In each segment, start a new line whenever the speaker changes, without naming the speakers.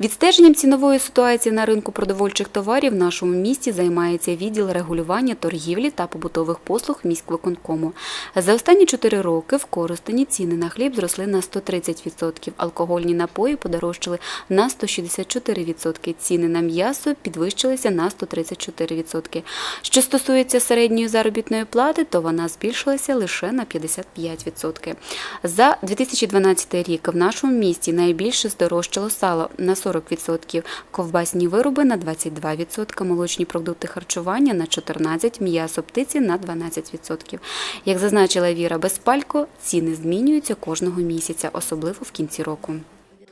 Відстеженням цінової ситуації на ринку продовольчих товарів в нашому місті займається відділ регулювання торгівлі та побутових послуг міськвиконкому. За останні чотири роки в Коростені ціни на хліб зросли на 130%, алкогольні напої подорожчали на 164%, ціни на м'ясо підвищилися на 134%. Що стосується середньої заробітної плати, то вона збільшилася лише на 55%. За 2012 рік в нашому місті найбільше здорожчало сало на 40%, ковбасні вироби на 22%, молочні продукти харчування на 14%, м'ясо птиці на 12%. Як зазначила Віра Безпалько, ціни змінюються кожного місяця, особливо в кінці року.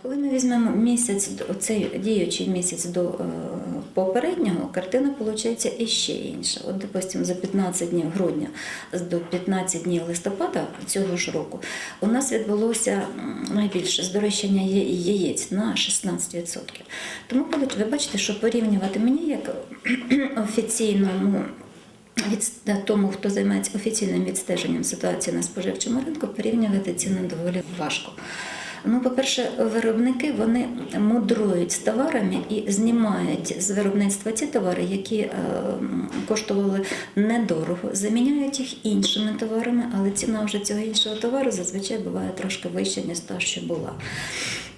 Коли ми візьмемо місяць цей діючий місяць до е, попереднього, картина виходить іще інша. От, допустимо, за 15 днів грудня до 15 днів листопада цього ж року у нас відбулося найбільше здорожчання яєць на 16%. Тому коли ви бачите, що порівнювати мені як офіційному від тому, хто займається офіційним відстеженням ситуації на споживчому ринку, порівнювати ціни доволі важко. Ну, по-перше, виробники вони мудрують з товарами і знімають з виробництва ті товари, які е, коштували недорого, заміняють їх іншими товарами, але ціна вже цього іншого товару зазвичай буває трошки вища, ніж та, що була.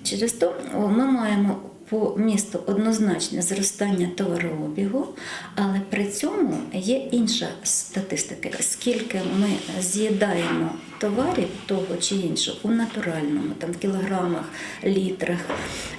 Через то ми маємо по місту однозначне зростання товарообігу, але при цьому є інша статистика. Скільки ми з'їдаємо товарів того чи іншого у натуральному, там в кілограмах, літрах,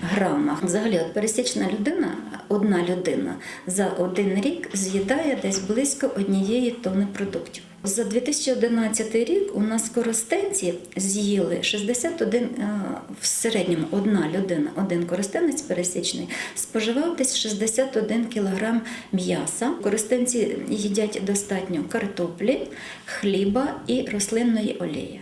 грамах. Взагалі, от пересічна людина, одна людина за один рік з'їдає десь близько однієї тонни продуктів. За 2011 рік у нас користенці з'їли 61, е, в середньому одна людина, один користенець пересічний, споживав десь 61 кілограм м'яса. Користенці їдять достатньо картоплі, хліба і рослинної олії.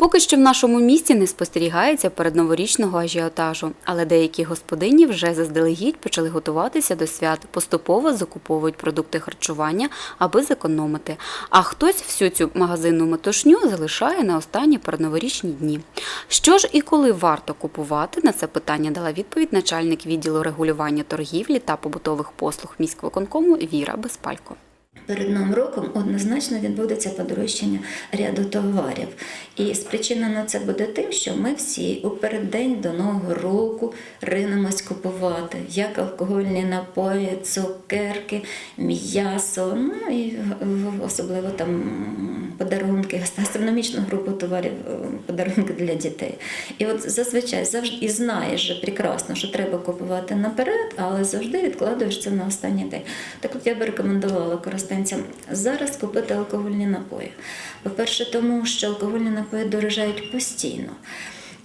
Поки що в нашому місті не спостерігається передноворічного ажіотажу, але деякі господині вже заздалегідь почали готуватися до свят, поступово закуповують продукти харчування, аби зекономити. А хтось всю цю магазинну метушню залишає на останні передноворічні дні. Що ж і коли варто купувати, на це питання дала відповідь начальник відділу регулювання торгівлі та побутових послуг міськвиконкому Віра Безпалько.
Перед новим роком однозначно відбудеться подорожчання ряду товарів. І спричинено це буде тим, що ми всі у переддень до Нового року ринемось купувати як алкогольні напої, цукерки, м'ясо, ну і особливо там подарунки, астрономічну групу товарів, е, подарунки для дітей. І от зазвичай завжди і знаєш же прекрасно, що треба купувати наперед, але завжди відкладуєш це на останній день. Так от я би рекомендувала користенцям зараз купити алкогольні напої. По-перше, тому що алкогольні напої дорожають постійно.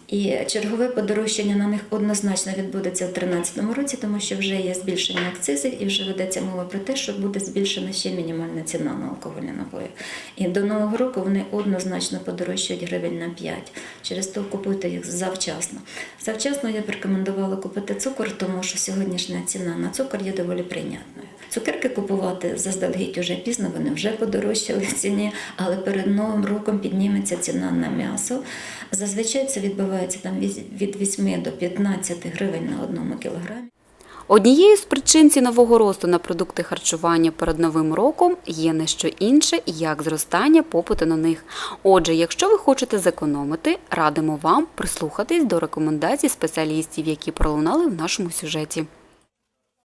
І чергове подорожчання на них однозначно відбудеться в 2013 році, тому що вже є збільшення акцизів і вже ведеться мова про те, що буде збільшена ще мінімальна ціна на алкогольні напої. І до нового року вони однозначно подорожчають гривень на 5. Через то купуйте їх завчасно. Завчасно я б рекомендувала купити цукор, тому що сьогоднішня ціна на цукор є доволі прийнятною. Цукерки купувати заздалегідь уже пізно, вони вже подорожчали в ціні, але перед новим роком підніметься ціна на м'ясо. Зазвичай це відбувається там від- від 8 до 15 гривень на одному кілограмі.
Однією з причин цінового росту на продукти харчування перед новим роком є не що інше, як зростання попиту на них. Отже, якщо ви хочете зекономити, радимо вам прислухатись до рекомендацій спеціалістів, які пролунали в нашому сюжеті.